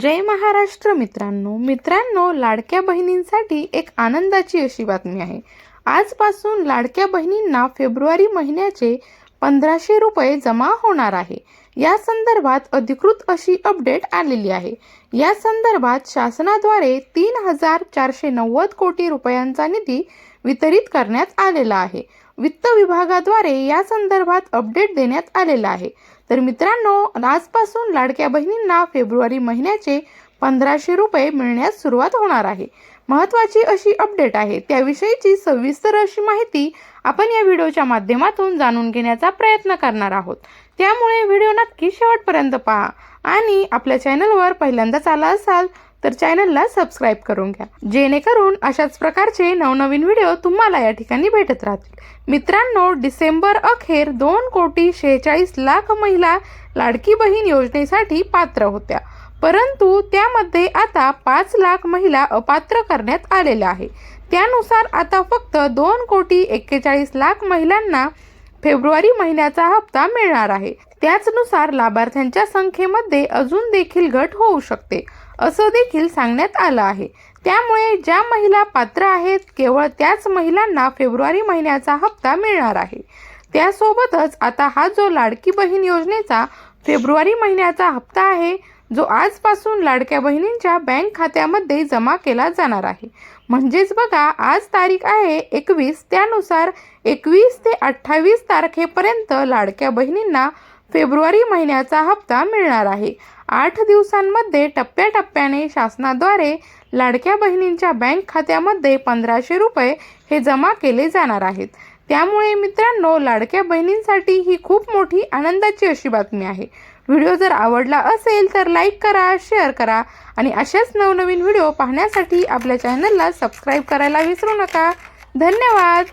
जय महाराष्ट्र मित्रांनो. मित्रांनो लाडक्या बहिणींसाठी एक आनंदाची अशी बातमी आहे. आजपासून लाडक्या बहिणींना फेब्रुवारी महिन्याचे पंधराशे रुपये जमा होणार आहे. या संदर्भात अधिकृत अशी अपडेट आलेली आहे. या संदर्भात शासनाद्वारे तीन हजार चारशे नव्वद कोटी रुपयांचा निधी वितरित करण्यात आलेला आहे. वित्त विभागाद्वारे या संदर्भात अपडेट देण्यात आलेला आहे. तर मित्रांनो आजपासून लाडक्या बहिणींना फेब्रुवारी महिन्याचे पंधराशे रुपये मिळण्यास सुरुवात होणार आहे. महत्त्वाची अशी अपडेट आहे त्याविषयीची सविस्तर अशी माहिती आपण या व्हिडिओच्या माध्यमातून जाणून घेण्याचा प्रयत्न करणार आहोत. त्यामुळे व्हिडिओ नक्की शेवटपर्यंत पहा आणि आपल्या चॅनलवर पहिल्यांदाच आला असाल तर चॅनलला सबस्क्राईब करून घ्या. जेणेकरून अशाच प्रकारचे नवनवीन व्हिडिओ तुम्हाला या ठिकाणी भेटत राहतील. मित्रांनो डिसेंबर अखेर दोन कोटी शेहेचाळीस लाख महिला लाडकी बहीण योजनेसाठी पात्र होत्या. परंतु त्यामध्ये आता पाच लाख महिला अपात्र करण्यात आलेल्या आहे त्यानुसार आता फक्त दोन कोटी एक्केचाळीस लाख महिलांना फेब्रुवारी महिन्याचा हप्ता मिळणार आहे. त्याचनुसार लाभार्थ्यांच्या संख्येमध्ये अजून देखील घट होऊ शकते असं देखील सांगण्यात आलं आहे. त्यामुळे ज्या महिला पात्र आहेत केवळ त्याच महिलांना फेब्रुवारी महिन्याचा हप्ता मिळणार आहे. त्यासोबतच आता हा जो लाडकी बहीण योजनेचा फेब्रुवारी महिन्याचा हप्ता आहे जो आजपासून लाडक्या बहिणींच्या बँक खात्यामध्ये जमा केला जाणार आहे. म्हणजेच बघा आज तारीख आहे एकवीस त्यानुसार एकवीस ते अठ्ठावीस तारखेपर्यंत लाडक्या बहिणींना फेब्रुवारी महिन्याचा हप्ता मिळणार आहे. आठ दिवसांमध्ये टप्प्याटप्प्याने शासनाद्वारे लाडक्या बहिणींच्या बँक खात्यामध्ये पंधराशे रुपये हे जमा केले जाणार आहेत. त्यामुळे मित्रांनो लाडक्या बहिणींसाठी ही खूप मोठी आनंदाची अशी बातमी आहे. व्हिडिओ जर आवडला असेल तर लाईक करा शेअर करा आणि अशाच नवनवीन व्हिडिओ पाहण्यासाठी आपल्या चॅनलला सबस्क्राईब करायला विसरू नका. धन्यवाद!